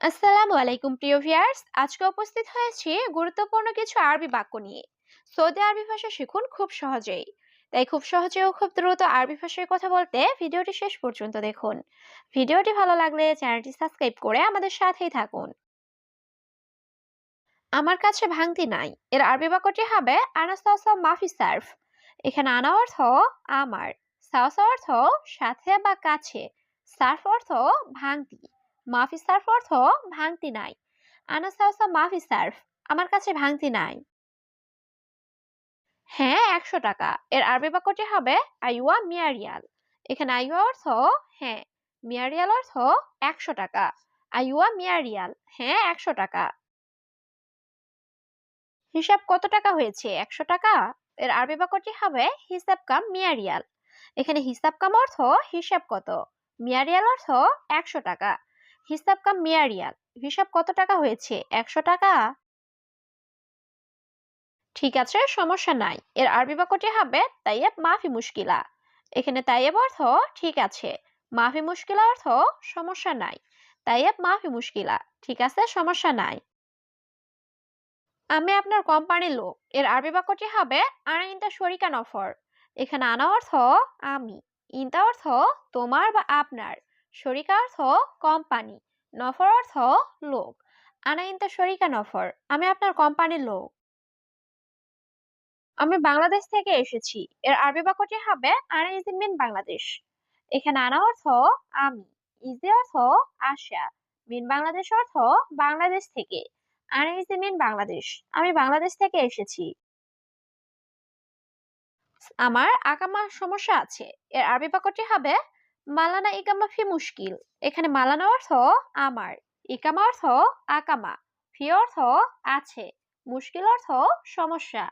আসসালামু আলাইকুম, প্রিয় ভিউয়ার্স। আজকে উপস্থিত হয়েছি গুরুত্বপূর্ণ কিছু আরবি বাক্য নিয়ে। সৌদি আরবি ভাষা শিখুন খুব সহজেই। তাই খুব সহজে ও খুব দ্রুত আরবি ভাষায় কথা বলতে ভিডিওটি শেষ পর্যন্ত দেখুন। ভিডিওটি ভালো লাগলে চ্যানেলটি সাবস্ক্রাইব করে আমাদের সাথেই থাকুন। আমার কাছে ভাঙতি নাই। এর আরবি বাক্যটি হবে, আনা সাওসা মাফি সার্ফ। এখানে আনা অর্থ, আমার। সাওসা অর্থ, সাথে বা কাছে। সার্ফ অর্থ, ভাঙতি। মাফি সার্ফ অর্থ ভাঙতি নাই। আনা সাওসা মাফি সার্ফ, আমার কাছে ভাঙতি নাই। হ্যাঁ একশো টাকা। এর আরবি বাক্যটি হবে আইওয়া মিয়ারিয়াল। এখানে আইওয়া অর্থ হ্যাঁ মিয়ারিয়াল অর্থ একশো টাকা। আইওয়া মিয়ারিয়াল হ্যাঁ একশো টাকা। হিসাব কত টাকা হয়েছে? একশো টাকা। এর আরবি বাক্যটি হবে হিসাব কাম মিয়ারিয়াল। এখানে হিসাব কাম অর্থ হিসাব কত? মিয়ারিয়াল অর্থ একশো টাকা। হিসাব কাম মিয়ারিয়াল। হিসাব কত টাকা হয়েছে? একশো টাকা? ঠিক আছে, সমস্যা নাই। এর আরবি বাক্যটি হবে তাইয়েব মাফি মুশকিলা। এখানে তাইয়েব অর্থ ঠিক আছে। মাফি মুশকিলা অর্থ সমস্যা নাই। তাইয়েব মাফি মুশকিলা। ঠিক আছে, সমস্যা নাই। আমি আপনার কোম্পানির লোক। এর আরবি বাক্যটি হবে আনা ইনতা শরিকান অফার এখানে আনা অর্থ আমি। ইনতা অর্থ তোমার বা আপনার। শরিকা অর্থ কোম্পানি। নফর অর্থ লোক। আনা ইনতা শরিকা নফর, আমি আপনার কোম্পানির লোক। আমি বাংলাদেশ থেকে এসেছি। এর আরবি বাক্যটি হবে, আনা ইজ মিন বাংলাদেশ। এখানে আনা অর্থ, আমি। ইজি অর্থ, আশা। মিন বাংলাদেশ অর্থ, বাংলাদেশ থেকে। আনা ইজ মিন বাংলাদেশ। আমি বাংলাদেশ থেকে এসেছি। আমার আকামা সমস্যা আছে। এর আরবি বাক্যটি হবে মালানা ইকামা ফি মুশকিল। এখানে মালানা অর্থ আমার ইকামা অর্থ আকামা, ফি অর্থ আছে, মুশকিল অর্থ সমস্যা।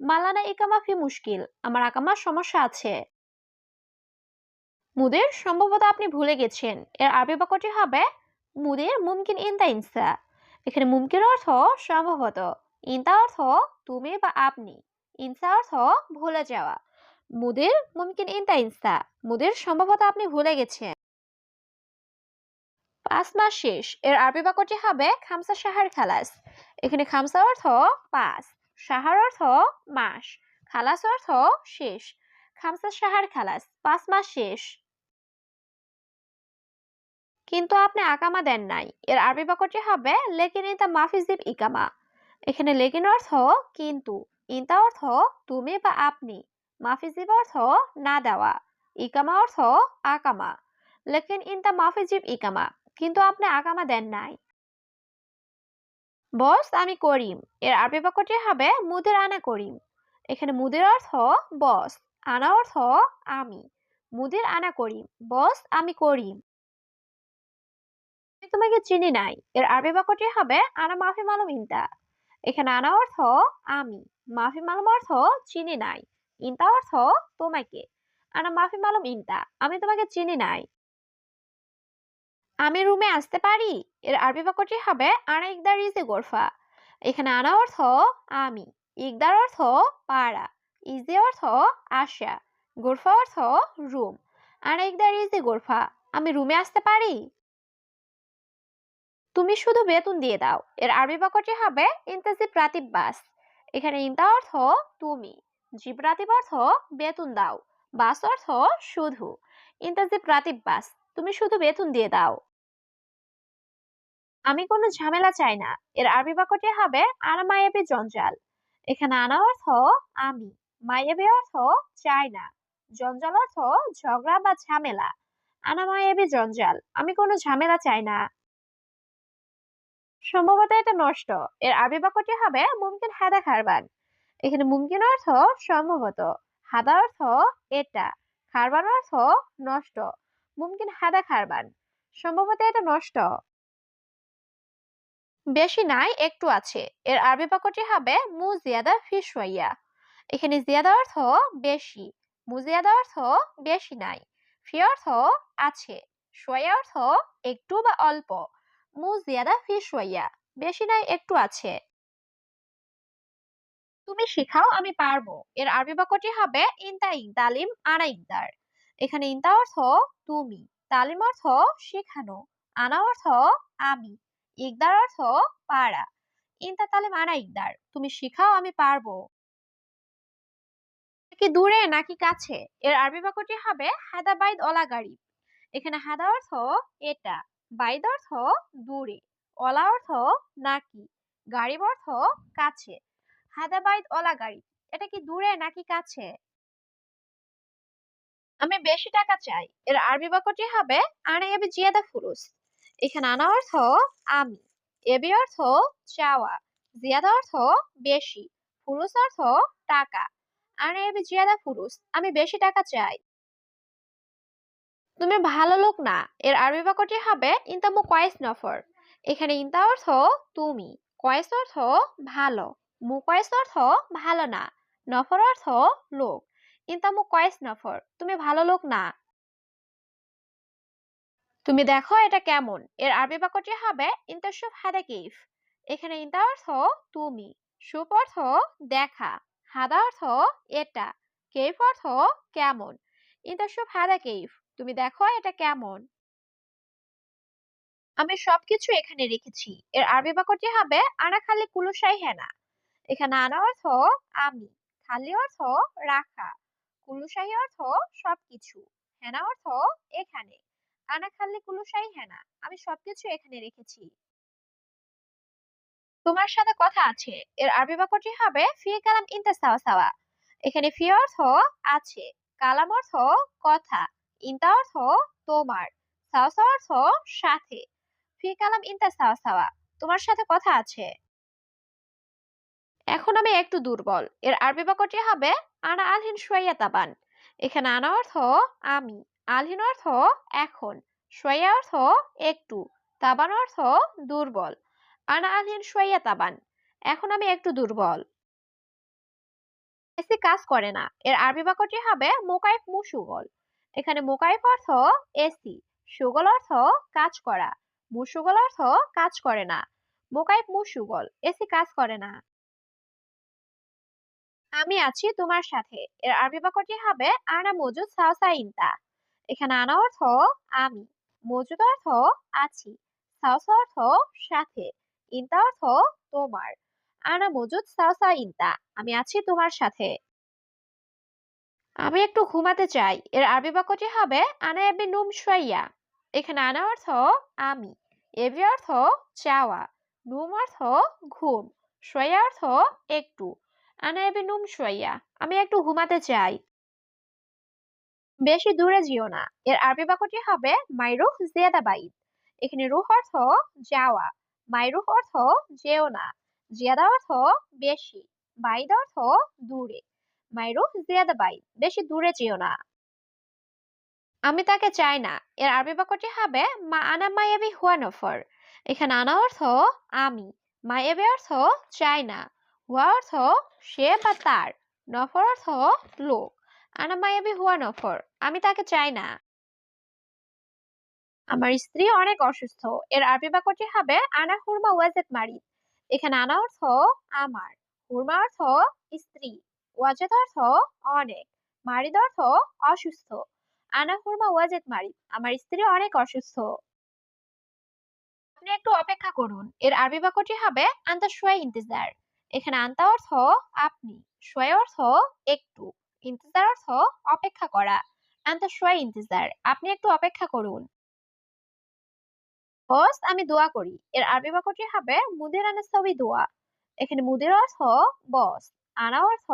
মালানা ইকামা ফি মুশকিল, আমার আকামার সমস্যা আছে। মুদের সম্ভবত আপনি ভুলে গেছেন, এর আরবি বাক্যটি হবে মুদের মুমকিন ইনতা ইনসা। এখানে মুমকিন অর্থ সম্ভবত, ইনতা অর্থ তুমি বা আপনি, ইনসা অর্থ ভুলে যাওয়া। মুদের মুমকিন ইনতা ইনসা মুদের সম্ভবত আপনি ভুলে গেছেন। পাঁচ মাস শেষ। এর আরবি বাক্যটি হবে খামসা সাহার খালাস। এখানে খামসা অর্থ পাঁচ সাহার অর্থ মাস, খালাস অর্থ শেষ। খামসা সাহার খালাস, পাঁচ মাস শেষ। কিন্তু আপনি আকামা দেন নাই। এর আরবি বাক্যটি হবে লেকিন ইনতা মাফিজিব ইকামা। এখানে লেকিন অর্থ কিন্তু, ইনতা অর্থ তুমি বা আপনি। মাফিজিব অর্থ না দেওয়া, ইকামা অর্থ আকামা। লেকিন ইনতা মাফিজিব ইকামা, কিন্তু আপনি আকামা দেন নাই। বস, আমি করিম। এর আরবি বাক্যটি হবে মুদের আনা করিম। এখানে মুদের অর্থ বস, আনা অর্থ আমি। মুদের আনা করিম, বস, আমি করিম। আমি তোমাকে চিনি নাই। এর আরবি বাক্যটি হবে আনা মাফি মালুম ইনতা এখানে আনা অর্থ আমি, মাফি মালুম অর্থ চিনি নাই। ইনতা অর্থ তোমাকে। আনা মাফি মালুম ইনতা, আমি তোমাকে চিনি নাই। আমি রুমে আসতে পারি? এর আরবি বাক্যটি হবে, আনা ইকদার ইজে গোরফা। এখানে আনা অর্থ, আমি। ইকদার অর্থ, পাড়া। ইজে অর্থ আশা গোরফা অর্থ, রুম। আনা ইকদার ইজে গোরফা। আমি রুমে আসতে পারি? তুমি শুধু বেতন দিয়ে দাও। এর আরবি বাক্যটি হবে ইন্তাজিব রাতিব বাস। এখানে ইন্তা অর্থ, তুমি। জিব রাতিব অর্থ বেতন দাও, বাস অর্থ শুধু। ইন্তাজিব রাতিব বাস, তুমি শুধু বেতন দিয়ে দাও। আমি কোনো ঝামেলা চাই না, এর আরবি বাক্যটি হবে, আনা মায়াবি জঞ্জাল। এখানে আনা অর্থ আমি মায়াবি অর্থ চাই না জঞ্জাল অর্থ ঝগড়া বা ঝামেলা আনা মায়াবি জঞ্জাল আমি কোনো ঝামেলা চাই না। সম্ভবত এটা নষ্ট, এর আরবি হবে মুমকিন হাদা খারবান এখানে মুমকিন অর্থ সম্ভবত, হাদা অর্থ এটা, খারবান অর্থ নষ্ট, মুমকিন হাদা খারবান, সম্ভবত এটা নষ্ট। বেশি নাই, একটু আছে, এর আরবি বাক্যটি হবে মু জিয়াদা ফি শোয়া এখানে জিয়াদা অর্থ বেশি, মু মুজিয়াদা অর্থ বেশি নাই, ফি অর্থ আছে শোয়া অর্থ একটু বা অল্প, মু জিয়াদা ফি শোয়া বেশি নাই, একটু আছে। তুমি শিখাও, আমি পারব। এর আরবি বাক্যটি হবে ইনতা ইকদালিম আনা ইকদার এখানে ইনতা অর্থ তুমি, তালিম অর্থ শেখানো, আনা অর্থ আমি ইকদার অর্থ পারা। ইনতা তালে মানা ইকদার তুমি শিখাও, আমি পারব। কি দূরে নাকি কাছে? এর আরবি বাক্যটি হবে হাদা বাইদ অলা গাড়ি এখানে হাদা অর্থ এটা, বাইদ অর্থ দূরে, অলা অর্থ নাকি গাড়ি অর্থ কাছে। হাদা ওলা গাড়ি। এটা কি দূরে নাকি কাছে? আমি বেশি টাকা চাই। এর আরবি বাক্যটি হবে, আনে এবি জিয়াদা ফুরুস। এখানে আনা অর্থ, আমি। এবি অর্থ, চাওয়া। জিয়াদা অর্থ, বেশি। ফুরুস অর্থ, টাকা। আনে এবি জিয়াদা ফুরুস। আমি বেশি টাকা চাই। তুমি ভালো লোক না। এর আরবি বাক্যটি হবে, ইন্তামু কয়েস নফর। এখানে ইন্তা অর্থ, তুমি। কয়েস অর্থ, ভালো। মু কয়েস অর্থ ভালো না, নফর অর্থ লোক। ইন্তামু কয়েস নফর, তুমি ভালো লোক না। তুমি দেখো এটা কেমন, এর আরবি বাক্যটি হবে ইন্তাসুফ হাদা কিফ। এখানে ইন্তা অর্থ তুমি সুপ অর্থ দেখা, হাদা অর্থ এটা, কেফ অর্থ কেমন। ইন্তাসুফ হাদা কেফ, তুমি দেখো এটা কেমন। আমি সবকিছু এখানে রেখেছি, এর আরবি বাক্যটি হবে আনা খালি কুলুসাই হেনা এখানে আনা অর্থ আমি, খালি অর্থ রাখা, কুলুসাহি অর্থ সবকিছু, হেনা অর্থ এখানে। আনা, খালি কুলুসাই হেনা, আমি সবকিছু এখানে রেখেছি। তোমার সাথে কথা আছে, এর আরবি বাক্যটি হবে, ফি কালাম ইনতা সাওয়া সাওয়া। এখানে ফি অর্থ আছে, কালাম অর্থ কথা, ইনতা অর্থ তোমার, সাওয়া সাওয়া অর্থ সাথে। ফি কালাম ইনতা সাওয়া সাওয়া, তোমার সাথে কথা আছে। এখন আমি একটু দুর্বল। এর আরবি বাক্যটি হবে, আনা আলহিন সোয়াইয়া তাবান। এখানে আনা অর্থ, আমি। আলহিন অর্থ, এখন। সোয়াইয়া অর্থ, একটু। তাবান অর্থ, দুর্বল। আনা আলহিন সোয়াইয়া তাবান। এখন আমি একটু দুর্বল। এসি কাজ করে না। এর আরবি বাক্যটি হবে, মোকাইফ মু সুগল। এখানে মোকাইফ অর্থ, এসি। সুগল অর্থ, কাজ করা। মুসুগল অর্থ, কাজ করে না। মোকাইফ মু সুগল। এসি কাজ করে না। আমি আছি তোমার সাথে। এর আরবি বাক্যটি হবে, আনা মজুদ সাওসাইনতা এখানে আনা অর্থ, আমি। মজুদ অর্থ, আছি। সাওসা অর্থ, সাথে। ইনতা অর্থ, তোমার। আনা মজুদ সাওসা ইনতা। আমি আছি তোমার সাথে। আমি একটু ঘুমাতে চাই। এর আরবি বাক্যটি হবে, আনা এবি নুম শুয়াইয়া। এখানে আনা অর্থ, আমি। এবি অর্থ, চাওয়া। নুম অর্থ, ঘুম। শুয়াইয়া অর্থ, একটু। আনা এবি নুম শুয়াইয়া। আমি একটু ঘুমাতে চাই। বেশি দূরে যেও না। এর আরবি বাক্যটি হবে মাইরুহ জিয়াদা বাইদ এখানে রুহ অর্থ যাওয়া। মাইরুহ অর্থ যেও না। জিয়াদা অর্থ বেশি। বাইদ অর্থ দূরে। মাইরুহ জিয়াদা বাইদ বেশি দূরে যেও না। আমি তাকে চাই না। এর আরবি বাক্যটি হবে মা আনা মায়াবি হুয়া নফর এখানে আনা অর্থ আমি। মায়াবি অর্থ চাই না। অর্থ সে বা তার নফর অর্থ লোক। আনা মায়াবি হুয়া নফর আমি তাকে চাই না। আমার স্ত্রী অনেক অসুস্থ এর আরবি বাক্যটি হবে আনা হুরমা ওয়াজেদ মারি এখানে আনা অর্থ আমার হুরমা অর্থ স্ত্রী ওয়াজেদ অর্থ অনেক মারিদ অর্থ অসুস্থ। আনা হুরমা ওয়াজেদ মারিদ আমার স্ত্রী অনেক অসুস্থ। আপনি একটু অপেক্ষা করুন, এর আরবি বাক্যটি হবে আন্তা শুয়া ইন্তেজার। এখানে আন্তা অর্থ আপনি, শুয়া অর্থ একটু, ইন্তেজার অর্থ অপেক্ষা করা। আন্তা শুয়া ইন্তেজার, আপনি একটু অপেক্ষা করুন। বস আমি দোয়া করি, এর আরবি বাক্যটি হবে মুদির আনা সবই দোয়া। এখানে মুদির অর্থ বস আনা অর্থ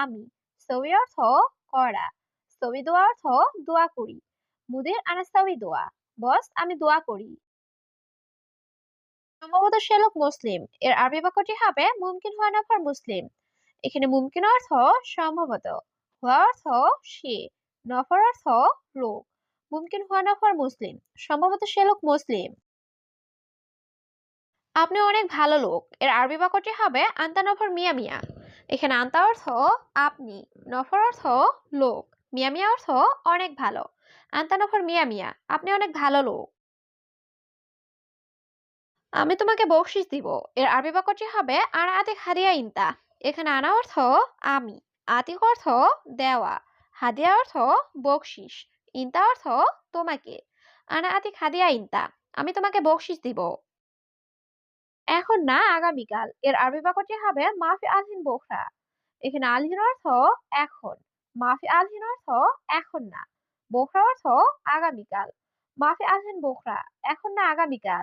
আমি, সবি অর্থ করা। সবি দোয়া অর্থ দোয়া করি, মুদির আনা সবই দোয়া। বস আমি দোয়া করি। সম্ভবত সে লোক মুসলিম। এর আরবি বাক্যটি হবে মুমকিন হওয়া নাফার মুসলিম। এখানে মুমকিন অর্থ সম্ভবত। হওয়া অর্থ সে, নফর অর্থ লোক। মুমকিন হওয়া মুসলিম। সম্ভবত সে লোক মুসলিম। আপনি অনেক ভালো লোক। এর আরবি বাক্যটি হবে আন্তা নফর মিয়া মিয়া। এখানে আন্তা অর্থ আপনি, নফর অর্থ লোক। মিয়া মিয়া অর্থ অনেক ভালো। আন্তা নফর মিয়া মিয়া। আপনি অনেক ভালো লোক। আমি তোমাকে বকশিস দিব। এর আরবি বাক্যটি হবে আর আতিক হাদিয়া ইনতা। এখানে আনা অর্থ, আমি। আতিক অর্থ, দেওয়া। হাদিয়া অর্থ বকশিস ইনতা অর্থ, তোমাকে। আনা আতিক হাদিয়া ইনতা, আমি তোমাকে বকশিস দিব। এখন না, আগামীকাল। এর আরবি বাক্যটি হবে, মাফি আলহিন বোখরা। এখানে আলহিন অর্থ, এখন। মাফি আলহিন অর্থ, এখন না। বোখরা অর্থ, আগামীকাল। মাফি আলহিন বোখরা, এখন না, আগামীকাল।